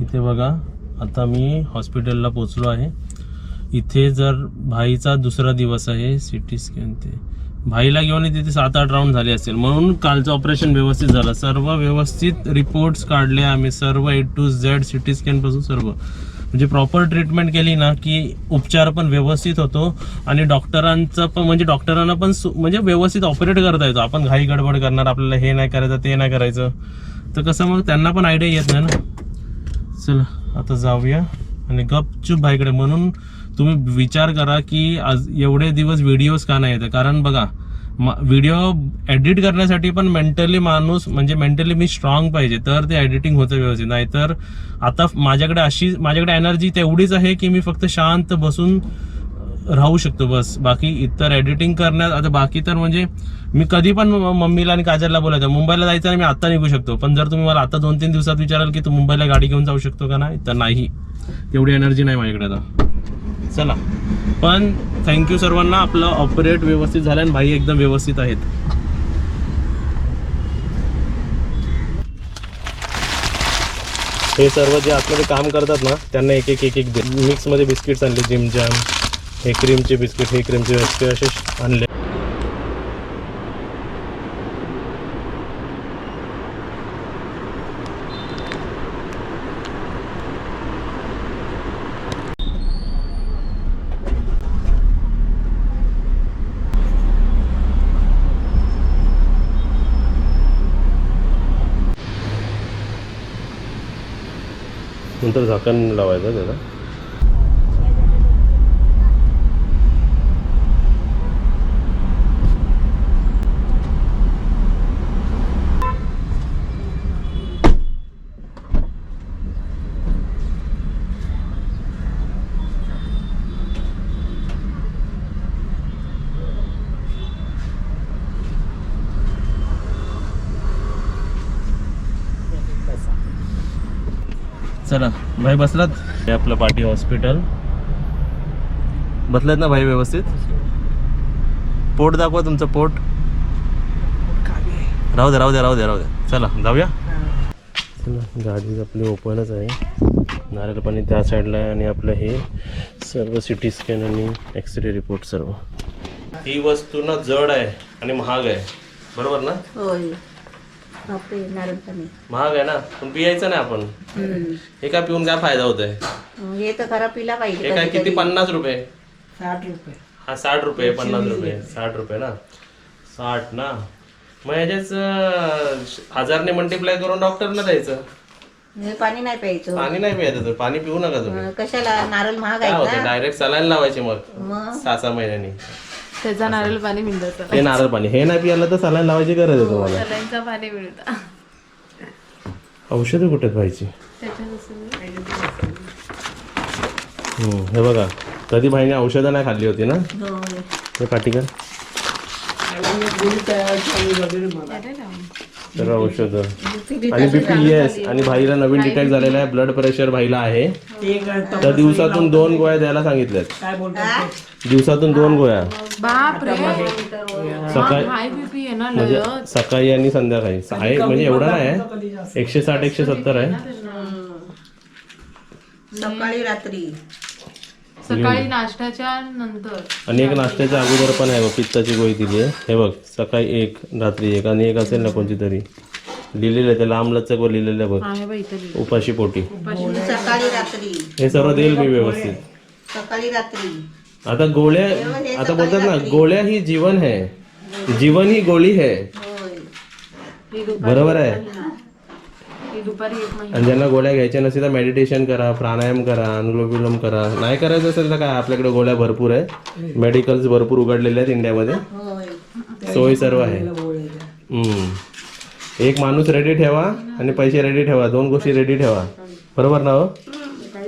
इथे बघा आता मी हॉस्पिटलला पोचलो आहे. इथे जर भाईचा दुसरा दिवस आहे सी टी स्कॅन ते. भाईला घेऊन तिथे सात आठ राऊंड झाले असेल म्हणून कालचं ऑपरेशन व्यवस्थित झालं. सर्व व्यवस्थित रिपोर्ट्स काढले आम्ही सर्व A to Z C T स्कॅनपासून सर्व. म्हणजे प्रॉपर ट्रीटमेंट केली ना की उपचार पण व्यवस्थित होतो आणि डॉक्टरांचं पण म्हणजे डॉक्टरांना पण सु- म्हणजे व्यवस्थित ऑपरेट करता येतो. आपण घाई गडबड करणार आपल्याला हे नाही करायचं ते नाही करायचं. तर कसं मग त्यांना पण आयडिया येत नाही ना? चला आता जाऊया. आणि गपचूप भाईकडे. म्हणून तुम्ही विचार करा की आज एवढे दिवस व्हिडिओज का नाही येते कारण बघा व्हिडिओ एडिट करण्यासाठी पण मेंटली माणूस म्हणजे मेंटली मी स्ट्रॉंग पाहिजे. तर ते एडिटिंग होतं व्यवस्थित. नाहीतर आता माझ्याकडे अशी माझ्याकडे एनर्जी तेवढीच आहे की मी फक्त शांत बसून राहू शकतो बस. बाकी इतर एडिटिंग करण्यात आता बाकी तर म्हणजे मी कधी पण मम्मीला आणि काजलला बोलायचं. मुंबईला जायचं आणि मी आता निघू शकतो. पण जर तुम्ही मला आता दोन तीन दिवसात विचाराल की तू मुंबईला गाडी घेऊन जाऊ शकतो का नाही तर नाही. तेवढी एनर्जी नाही माझ्याकडे आता. चला. पण थँक्यू सर्वांना. आपलं ऑपरेट व्यवस्थित झालं आणि भाई एकदम व्यवस्थित आहेत. हे सर्व जे आतमध्ये काम करतात ना त्यांना एक एक एक एक मिक्समध्ये बिस्किट्स आणले जिम जॅम हे क्रीमचे बिस्किट हे क्रीमचे बिस्किट असे आणले. नंतर झाकण लावायचं त्याला. चला भाई बसलात? हे आपलं पाटी हॉस्पिटल बसलात ना भाई व्यवस्थित? पोट दाखवा तुमचं पोट. राहू द्या राहू द्या राहू द्या राहू द्या चला जाऊया. चला गाडी आपली ओपनच आहे. नारळ पाणी त्या साईडला आहे आणि आपलं हे सर्व सी टी स्कॅन आणि एक्सरे रिपोर्ट सर्व. ही वस्तू ना जड आहे आणि महाग आहे. बरोबर ना? बापरे नारळ पाणी. महाग आहे ना पण पियायचं नाही आपण. हे काय पिऊन काय फायदा होत आहे हं, तर खरं पिला पाहिजे हे काय किती. पन्नास रुपये? साठ रुपये. हा साठ रुपये पन्नास रुपये साठ रुपये ना? साठ ना? मग ह्याच्याच अं, हजारने मल्टिप्लाय करून डॉक्टरला द्यायचं. हे पाणी नाही प्यायचं. पाणी नाही प्यायचं तुम्ही पाणी पिऊ नका तुम्ही. कशाला? नारळ महाग काय आहेत होते ना? डायरेक्ट सलाईन लावायचे मग. मग? सहा सहा महिन्यांनी. त्याचा नारळ पाणी मिळतं. हे नारळ पाणी. हे नाही पियाला तर सलाईन लावायची गरज आहे तुम्हाला. सलाईंचं पाणी मिळतं. औषधं कुठे व्हायची हम्म, हे बघा. कधी भाईने औषधं नाही खाल्ली होती ना? होय. हे पाटीकर तर औषधं. आणि बीपी येस आणि भाईला नवीन डिटेक्ट झालेला आहे ब्लड प्रेशर भाईला आहे. तर दिवसातून दोन गोळ्या द्यायला सांगितल्यात. दिवसातून दोन गोळ्या. बाप रे. सकाळी हाय बीपी आहे ना म्हणजे सकाळी आणि संध्याकाळी. आहे म्हणजे एवढा नाही आहे. एकशे साठ एकशे सत्तर आहे. सकाळी रात्री. सकाळी नाश्त्याच्या नंतर. आणि एक नाश्त्याच्या अगोदर पण आहे बघ पित्ताची गोळी दिली आहे. हे बघ सकाळी एक रात्री एक आणि एक असेल ना कोणती तरी. लिहिलेलं आहे ते लांब लचक वर लिहिलेलं आहे बघ. आहे बाई इथं उपाशी पोटी. सकाळी रात्री. हे सर्व देईल मी व्यवस्थित. सकाळी रात्री. आता गोळ्या आता बोलतात ना गोळ्या ही जीवन है जीवन ही गोळी है होय. बरोबर आहे? दुपारी एक महिना. आणि ज्यांना गोळ्या घ्यायच्या नसेल तर मेडिटेशन करा प्राणायाम करा अनुलोम विलोम करा. नाही करायचं असेल तर काय आपल्याकडे गोळ्या भरपूर आहे मेडिकल्स भरपूर उघडलेले आहेत इंडियामध्ये होय. सोय सर्व आहे. हम्म. एक माणूस रेडी ठेवा आणि पैसे रेडी ठेवा. दोन गोष्टी रेडी ठेवा. बरोबर ना हो?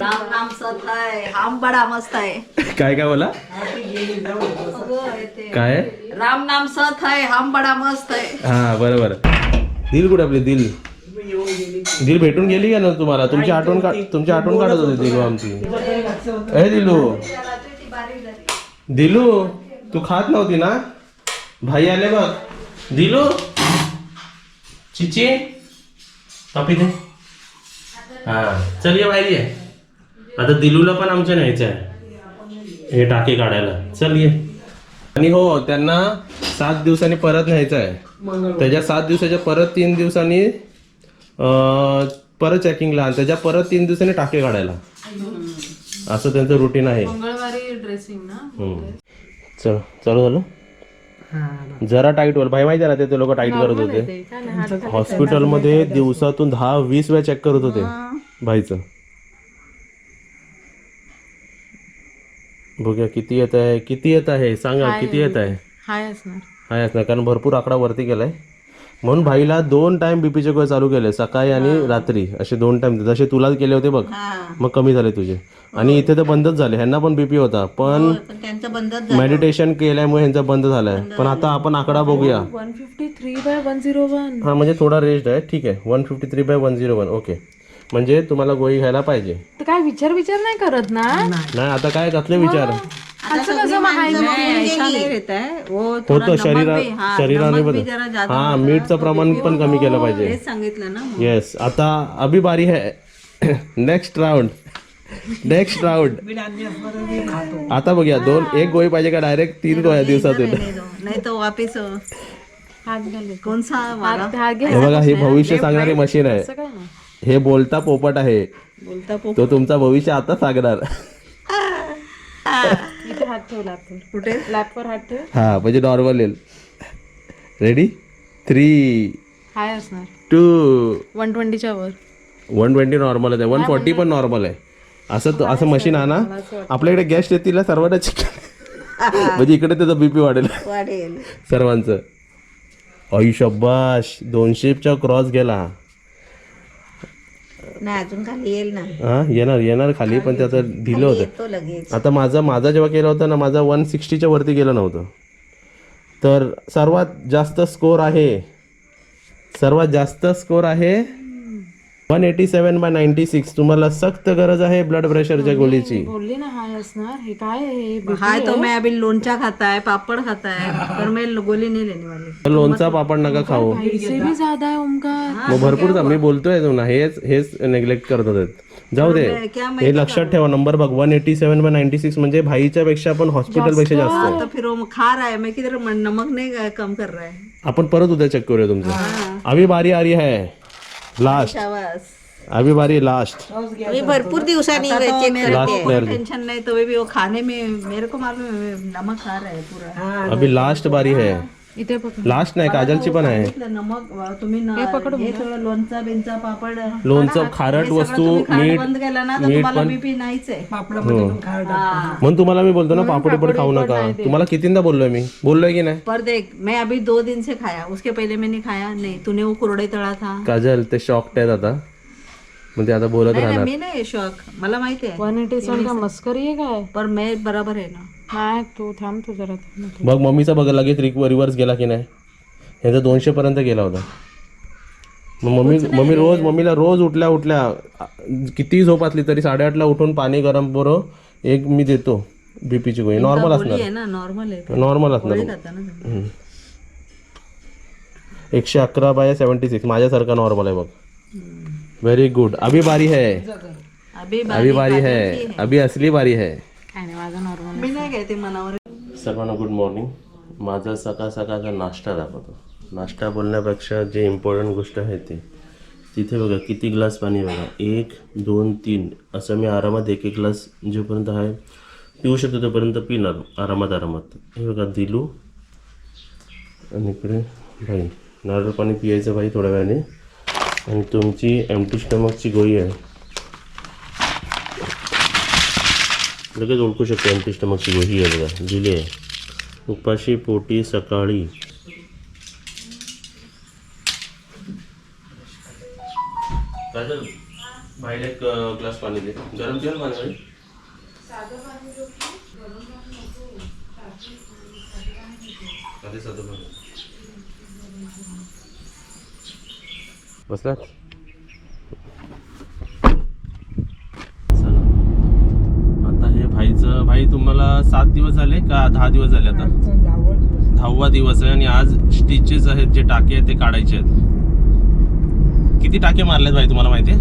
राम नाम सत आहे. हम बडा मस्त आहे. काय काय बोला? काय? राम नाम सत है हम बडा मस्त है हा बरोबर. दिल कुठे आपली? दिल. दिल भेटून गेली का ना तुम्हाला? तुमची आठवण का तुमची आठवण काढत होती दिलू आमची. ए दिलू. दिलू तू खात नव्हती ना? भाई आले बघ. दिलू? चिची? कॉफी दे. हा चल ये बाहेर ये. आता दिलूला पण आमच्या न्यायचं आहे. हे टाके काढायला. चल ये. आणि हो त्यांना सात दिवसांनी परत न्यायचं आहे. त्याच्या सात दिवसाच्या परत तीन दिवसांनी परत चेकिंगला आणि. त्याच्या परत तीन दिवसांनी टाके काढायला. असं त्यांचं रुटीन आहे. मंगळवारी ड्रेसिंग ना? हम्म. चल चालू झालं? जरा टाईट होईल भाई माहिती आहे ना ते लोक टाईट करत होते. हॉस्पिटलमध्ये दिवसातून दहा वीस वेळा चेक करत होते. भाईचं. बघूया किती येत आहे किती येत आहे? सांगा किती येत आहे? हाय असणार. आहे असणार कारण भरपूर आकडा वरती गेलाय. म्हणून भाईला दोन टाइम बीपीचे गोळे चालू केले सकाळी आणि रात्री. असे दोन टाइम जसे तुला केले होते बघ मग कमी झाले तुझे. आणि इथे तर बंदच झाले. ह्यांना पण बीपी होता पण पण मेडिटेशन केल्यामुळे ह्यांचा बंद झालाय. पण आता आपण आकडा बघूया. One fifty three by one zero one हा म्हणजे थोडा रेस्ट आहे. ठीक आहे. One fifty three by one zero one okay म्हणजे तुम्हाला गोळी घ्यायला पाहिजे. तर काय विचार विचार नाही करत ना? नाही. आता काय कसले विचार? असं कसं है होतं शरीरा हाँ, शरीराने बदल. हा मीठचं प्रमाण पण कमी केलं पाहिजे. तेच सांगितलं ना येस आता अभी बारी है नेक्स्ट राउंड नेक्स्ट राउंड आता बघूया दोन एक गोळी पाहिजे का डायरेक्ट तीन गोळ्या दिवसातून नहीं तो वापिस अ, हात घाले. कौन सा वाला? हात घे. हे बघा ही भविष्य सांगणारी मशीन आहे. हे बोलता पोपट आहे. बोलता तो तुमचा भविष्य आता सांगणार. इथे हात ठेव लॅपवर कुठे? लॅपवर हात ठेव. हा म्हणजे नॉर्मल येईल. रेडी थ्री हाय असणार. टू वन ट्वेंटीच्या वर. वन ट्वेंटी नॉर्मल आहे. वन फोर्टी पण नॉर्मल आहे. असं तो- असं मशीन आणा. आपल्याकडे गेस्ट येतील ना सर्वांना चिकन. म्हणजे इकडे त्याचा बीपी वाढेल. वाढेल. सर्वांचं. शब्बाश दोनशेच्या क्रॉस गेला. नाही अजून खाली येईल ना. हा येणार येणार खाली पण त्याचं ढिलं होतं. येतो लगेच. आता माझा माझा जेव्हा केला होता ना माझा वन सिक्स्टीच्या वरती गेलं नव्हतं. तर सर्वात जास्त स्कोर आहे सर्वात जास्त स्कोर आहे one eighty seven by ninety six तुम्हाला सक्त गरज आहे ब्लड प्रेशरच्या गोळीची. बोलली ना हाय असणार. हे काय आहे? हे हाय तो मैं अभी लोणचा खाता है पापड़ खाता है पर मैं गोली नहीं लेने वाली तर लोणचा पापड नका खाऊ. पैसे भी ज्यादा है ओमकार मग भरपूर मी बोलतोय तुम्हाला हेच हेच नेग्लेक्ट करत होते जाऊ दे. क्या हे लक्षात ठेवा नंबर बघ. One eighty seven by ninety six म्हणजे भाईच्या पेक्षा पण हॉस्पिटलपेक्षा जास्त. आहे. तो फिर वो खा रहा है. मैं किधर नमक नहीं कम कर रहा है? आपण परत उद्या चेक करूया तुमचं. अभी बारी आ रही है. लास्ट अभी बारी लास्ट अभी भरपूर दिवसांनी चेक लास्ट प्लेयर टेंशन नहीं तो भी वो खाने में मेरे को मालूम है नमक खा रहा है पूरा। अभी लास्ट बारी है। इथे पकड लास्ट नाही काजलची पण आहे. सांगितलं वा, तुम्ही न- हे थोडं लोणचा बिनचा पापड लोणचं खारट वस्तू मीठ बंद केला ना तर तुम्हाला बीपी नाहीच आहे. हो. म्हणून तुम्हाला मी बोलतो ना पापड पण खाऊ नका. तुम्हाला कितींदा बोललोय मी? बोललोय की नाही? पर देख मैं अभी दो दिन से खाया उसके पहले मैंने खाया नहीं तूने वो कुरडे तळा था। काजल ते शॉक्ट आहेत आता. म्हणजे आता बोलत नाही, राहणार. मी नाही शौक मला माहिती आहे. वन एटी सेवन का मस्करी आहे काय? पर मैं बराबर आहे ना. नाही तू थांब तू जरा थांब. बघ मम्मीचा बघ लगेच रिव्हर्स गेला की नाही? ह्याचा दोनशे पर्यंत गेला होता. मग मम्मी मम्मी रोज मम्मीला रोज उठल्या उठल्या आ, कितीही झोप असली तरी साडेआठला उठून पाणी गरम करो एक मी देतो बीपीची गोळी. नॉर्मल असणार. आहे ना नॉर्मल आहे. नॉर्मल असणार. खाता ना तुम्ही. हम्म. एकशे अकरा बाय सेवन्टी सिक्स माझ्यासारखा नॉर्मल आहे बघ. व्हेरी गुड अभी बारी है अभी बारी है अभी असली बारी है काय नाही माझा नॉर्मल मी नाही घेते मनावर सर्वांना गुड मॉर्निंग माझा सकाळ सकाळचा नाश्ता दाखवतो. नाश्ता बोलण्यापेक्षा जे इम्पॉर्टंट गोष्ट आहे ते. तिथे बघा किती ग्लास पाणी बघा? एक दोन तीन. असं मी आरामात एक एक ग्लास जोपर्यंत आहे पिऊ शकतो तोपर्यंत पिणार आरामात आरामात. हे बघा दिलू. आणि इकडे भाई. नारळ पाणी पियायचं भाई थोड्या वेळाने. आणि तुमची एमटी स्टमकची गोळी आहे. लगेच ओळखू शकतो एमटी स्टमकची गोळी आहे बघा. दिली आहे. उपाशी पोटी सकाळी. बाहेर एक ग्लास पाणी दे. गरम पाणी भाई आधी साधं पाणी. बसलात चला आता हे भाईचं भाई तुम्हाला सात दिवस झाले का दहा दिवस झाले आता? दहावा दिवस. आहे आणि आज स्टिचेस आहेत जे टाके आहेत ते काढायचे आहेत. किती टाके मारलेत भाई तुम्हाला माहिती आहे?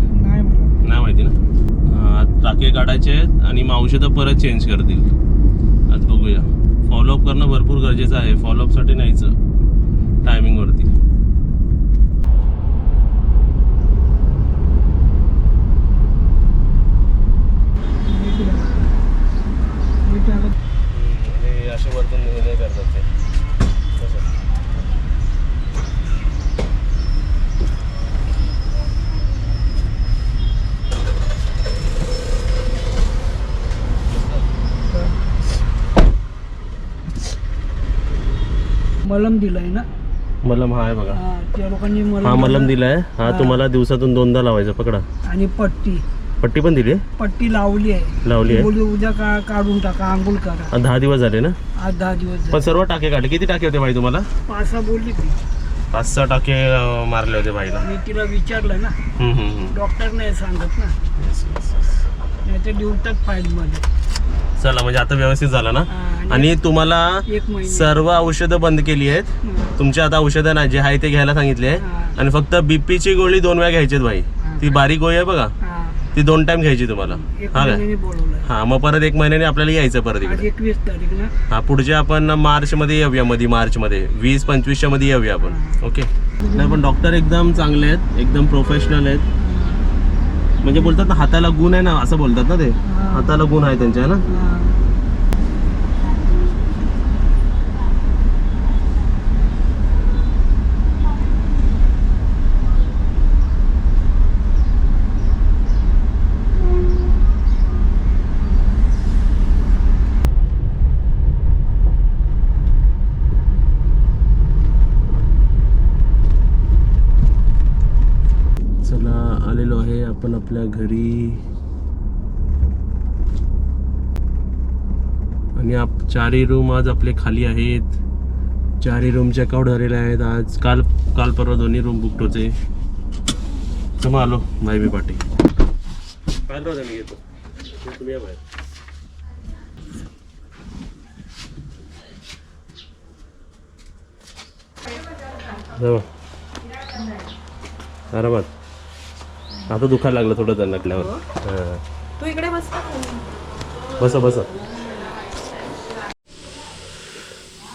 नाही माहिती ना? टाके काढायचे आहेत आणि मग औषधं परत चेंज करतील. आज बघूया. फॉलोअप करणं भरपूर गरजेचं आहे. फॉलोअपसाठी नाहीचं. टायमिंगवरती असे वर्तन हे करतात ते. मलम दिलाय ना? मलम हा आहे बघा. हा, त्या लोकांनी मलम हा मलम दिला. दिलाय. हा. तुम्हाला दिवसातून दोनदा लावायचा पकडा. आणि पट्टी. पट्टी पण दिली? पट्टी लावली आहे. लावली आहे? बोलली उद्या का काढून टाका आंघोळ करा. दहा दिवस झाले ना? आज दहा दिवस झाले. पण सर्व टाके काढले. किती टाके होते भाई तुम्हाला? पाच सहा बोलली ती पाच सहा टाके अं, मारले होते भाईला मी तिला विचारलं ना. हम्म, हम्म, हम्म. डॉक्टर नाही सांगत ना. Yes, yes, yes. नाही तर लिहतात फाईल मध्ये. चला म्हणजे आता व्यवस्थित झालं ना? हा, आणि तुम्हाला एक महिने. सर्व औषधं बंद केली आहेत. हा, तुमचे आता औषधं नाही जे आहे ते घ्यायला सांगितले आहे हा, आणि फक्त बीपीची गोळी दोन वेळा घ्यायची आहेत भाई ती बारीक गोळी आहे बघा. ती दोन टाइम घ्यायची तुम्हाला. एक हा काय? महिन्याने बोलवलंय. हा मग परत एक महिन्याने आपल्याला यायचं परत आज इकडे. एकवीस तारीख ना? हा पुढच्या आपण मार्च मध्ये येऊया मध्ये मार्च मध्ये वीस पंचवीसच्या मध्ये येऊया आपण. ओके? नाही पण डॉक्टर एकदम चांगले आहेत एकदम प्रोफेशनल आहेत. म्हणजे बोलतात ना हाताला गुण आहे ना असं बोलतात ना ते? हाताला गुण आहे त्यांच्या ना? हा. चला आलेलो आहे आपण आपल्या घरी. आणि आप चारही रूम आज आपले खाली आहेत. चारही रूम चेकआउट झालेले आहेत. आज काल काल परवा दोन्ही रूम बुक होते. तर मग आलो. भाई मी पाटी बाहेर राहू मी येतो. तुम्ही या बाहेर. आरामात आता दुखायला लागलं थोडं त्यांना लागल्यावर हां. तू इकडे बस बसा बसा.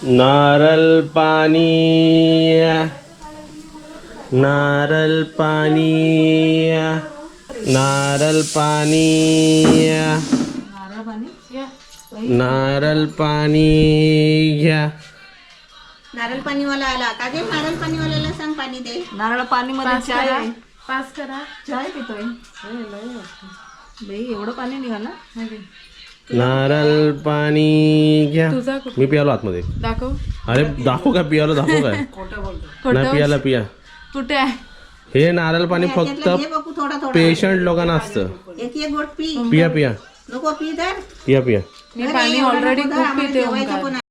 नारळ पाणी. नारळ पाणी. नारळ पाणी. नारळ पाणी घ्या. नारळ पाणीवाला आला. का गे नारळ पाणीवाल्याला सांग पाणी दे. नारळ पाणी मध्ये पास करा. चाय पितोय बाई एवढं पाणी निघालं नारळ पाणी घ्या. तुझा कुठे? मी पियालो आतमध्ये. दाखव. अरे दाखव का पियालो दाखव काय? नाही पियाला पिया. कुठे आहे? हे नारळ पाणी फक्त थोडा थोडा. पेशंट लोकांना असतं. एक एक गोट पी. पिया पिया. नको पी तर. पिया पिया. मी पाणी ऑलरेडी खूप पिते ओंकार.